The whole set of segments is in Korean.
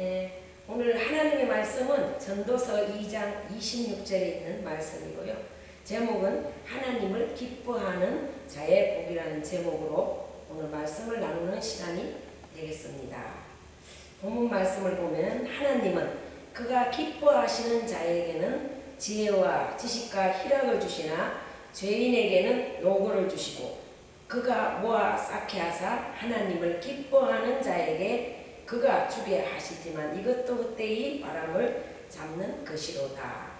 예, 오늘 하나님의 말씀은 전도서 2장 26절에 있는 말씀이고요. 제목은 하나님을 기뻐하는 자의 복이라는 제목으로 오늘 말씀을 나누는 시간이 되겠습니다. 본문 말씀을 보면 하나님은 그가 기뻐하시는 자에게는 지혜와 지식과 희락을 주시나 죄인에게는 노고를 주시고 그가 모아 쌓게 하사 하나님을 기뻐하는 자에게 그가 주게 하시지만 이것도 그때의 바람을 잡는 것이로다.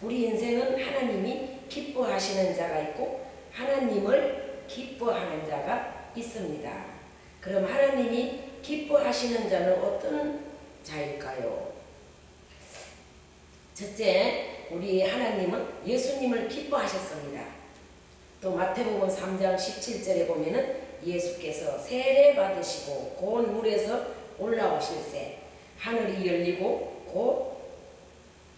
우리 인생은 하나님이 기뻐하시는 자가 있고 하나님을 기뻐하는 자가 있습니다. 그럼 하나님이 기뻐하시는 자는 어떤 자일까요? 첫째, 우리 하나님은 예수님을 기뻐하셨습니다. 또 마태복음 3장 17절에 보면은 예수께서 세례 받으시고 고운 물에서 올라오실새 하늘이 열리고 곧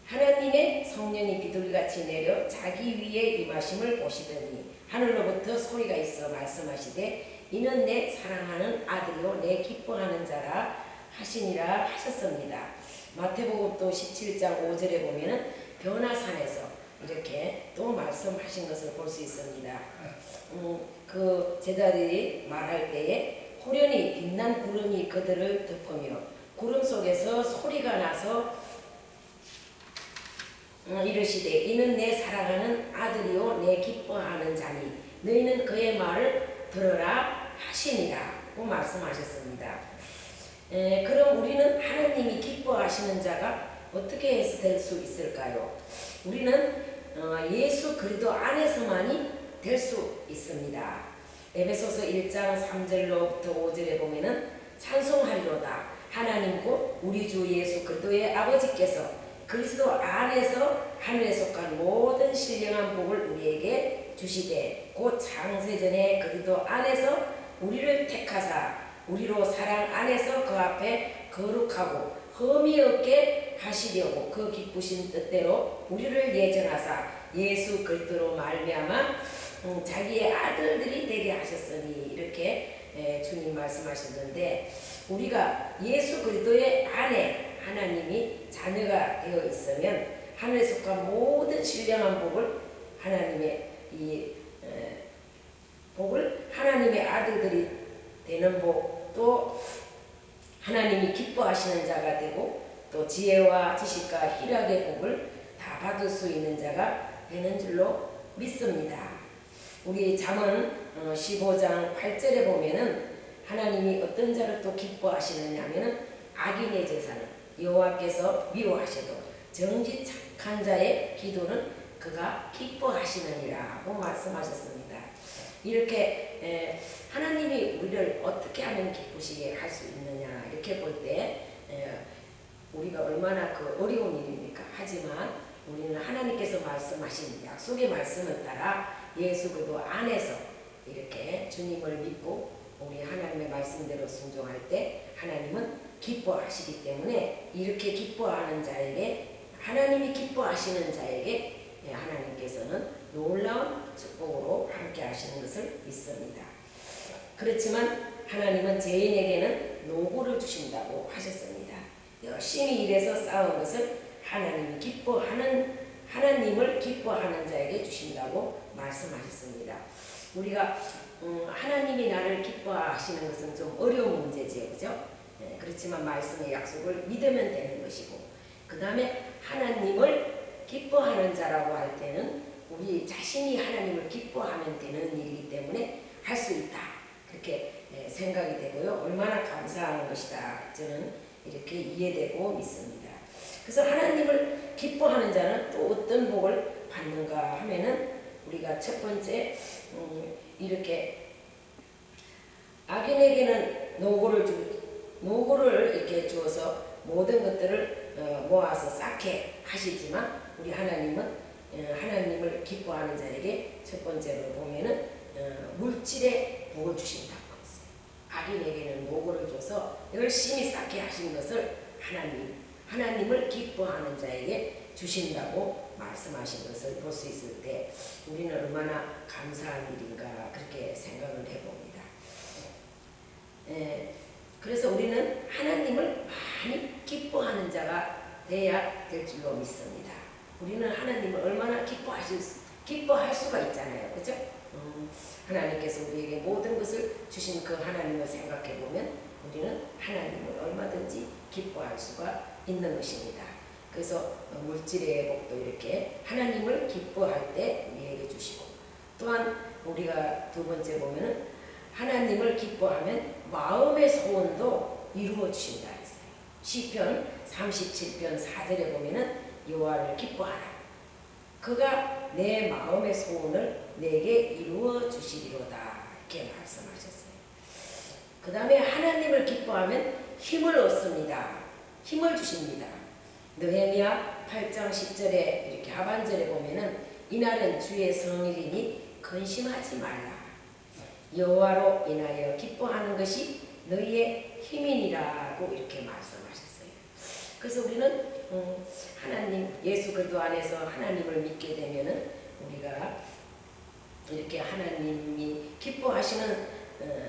하나님의 성령이 비둘기같이 내려 자기 위에 임하심을 보시더니 하늘로부터 소리가 있어 말씀하시되 이는 내 사랑하는 아들이요 내 기뻐하는 자라 하시니라 하셨습니다. 마태복음 또 17장 5절에 보면은 변화산에서 이렇게 또 말씀하신 것을 볼 수 있습니다. 음, 그 제자들이 말할 때에 호련히 빛난 구름이 그들을 덮으며 구름 속에서 소리가 나서 음, 이르시되 이는 내 사랑하는 아들이요 내 기뻐하는 자니 너희는 그의 말을 들어라 하시니라고 말씀하셨습니다. 에, 그럼 우리는 하나님이 기뻐하시는 자가 어떻게 해서 될 수 있을까요? 우리는 어, 예수 그리스도 안에서만이 될 수 있습니다. 에베소서 1장 3절로부터 5절에 보면은 찬송하리로다 하나님 곧 우리 주 예수 그리스도의 아버지께서 그리스도 안에서 하늘에 속한 모든 신령한 복을 우리에게 주시되 곧 창세전에 그리스도 안에서 우리를 택하사 우리로 사랑 안에서 그 앞에 거룩하고 흠이 없게 하시려고 그 기쁘신 뜻대로 우리를 예정하사 예수 그리스도로 말미암아 음, 자기의 아들들이 되게 하셨으니 이렇게 에, 주님 말씀하셨는데 우리가 예수 그리스도의 안에 하나님이 자녀가 되어 있으면 하늘에 속한 모든 신령한 복을 하나님의 이 에, 복을 하나님의 아들들이 되는 복, 또 하나님이 기뻐하시는 자가 되고 또 지혜와 지식과 희락의 복을 다 받을 수 있는 자가 되는 줄로 믿습니다. 우리 잠언 15장 8절에 보면은 하나님이 어떤 자를 또 기뻐하시느냐면은 악인의 제사는 여호와께서 미워하셔도 정직 착한 자의 기도는 그가 기뻐하시느니라고 말씀하셨습니다. 이렇게 하나님이 우리를 어떻게 하면 기쁘시게 할 수 있느냐 이렇게 볼 때 우리가 얼마나 그 어려운 일입니까? 하지만 우리는 하나님께서 말씀하신 약속의 말씀을 따라 예수 그리스도 안에서 이렇게 주님을 믿고 우리 하나님의 말씀대로 순종할 때 하나님은 기뻐하시기 때문에 이렇게 기뻐하는 자에게 하나님이 기뻐하시는 자에게 하나님께서는 놀라운 축복으로 함께 하시는 것을 믿습니다. 그렇지만 하나님은 죄인에게는 노고를 주신다고 하셨습니다. 열심히 일해서 쌓은 것을 하나님이 기뻐하는 하나님을 기뻐하는 자에게 주신다고 말씀하셨습니다. 우리가 음, 하나님이 나를 기뻐하시는 것은 좀 어려운 문제지요, 그죠? 네, 그렇지만 말씀의 약속을 믿으면 되는 것이고, 그 다음에 하나님을 기뻐하는 자라고 할 때는 우리 자신이 하나님을 기뻐하면 되는 일이기 때문에 할 수 있다. 그렇게 네, 생각이 되고요. 얼마나 감사한 것이다. 저는 이렇게 이해되고 믿습니다. 그래서 하나님을 기뻐하는 자는 또 어떤 복을 받는가 하면은 우리가 첫 번째 음, 이렇게 악인에게는 노고를 주 노고를 이렇게 주어서 모든 것들을 어, 모아서 쌓게 하시지만 우리 하나님은 어, 하나님을 기뻐하는 자에게 첫 번째로 보면은 어, 물질의 복을 주신다고 했어요. 악인에게는 노고를 줘서 열심히 쌓게 하신 것을 하나님 하나님을 기뻐하는 자에게 주신다고 말씀하신 것을 볼 수 있을 때 우리는 얼마나 감사한 일인가 그렇게 생각을 해봅니다. 에, 그래서 우리는 하나님을 많이 기뻐하는 자가 돼야 될 줄로 믿습니다. 우리는 하나님을 얼마나 기뻐하실 수, 기뻐할 수가 있잖아요. 그죠? 음, 하나님께서 우리에게 모든 것을 주신 그 하나님을 생각해 보면 우리는 하나님을 얼마든지 기뻐할 수가 있는 것입니다. 그래서 물질의 복도 이렇게 하나님을 기뻐할 때 우리에게 주시고 또한 우리가 두 번째 보면은 하나님을 기뻐하면 마음의 소원도 이루어 주신다 했어요. 시편 37편 4절에 보면은 여호와를 기뻐하라. 그가 내 마음의 소원을 내게 이루어 주시리로다 이렇게 말씀하셨어요. 그 다음에 하나님을 기뻐하면 힘을 얻습니다. 힘을 주십니다. 느헤미야 8장 10절에 이렇게 하반절에 보면은 이날은 주의 성일이니 근심하지 말라. 여호와로 인하여 기뻐하는 것이 너희의 힘이니라고 이렇게 말씀하셨어요. 그래서 우리는 음, 하나님 예수 그리스도 안에서 하나님을 믿게 되면은 우리가 이렇게 하나님이 기뻐하시는 어,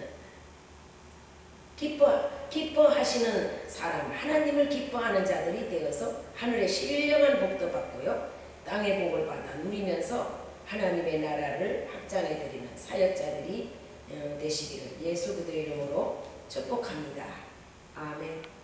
기뻐 기뻐하시는 사람 하나님을 기뻐하는 자들이 되어서 하늘의 신령한 복도 받고요 땅의 복을 받아 누리면서 하나님의 나라를 확장해 드리는 사역자들이 어, 되시기를 예수 그리스도 이름으로 축복합니다. 아멘.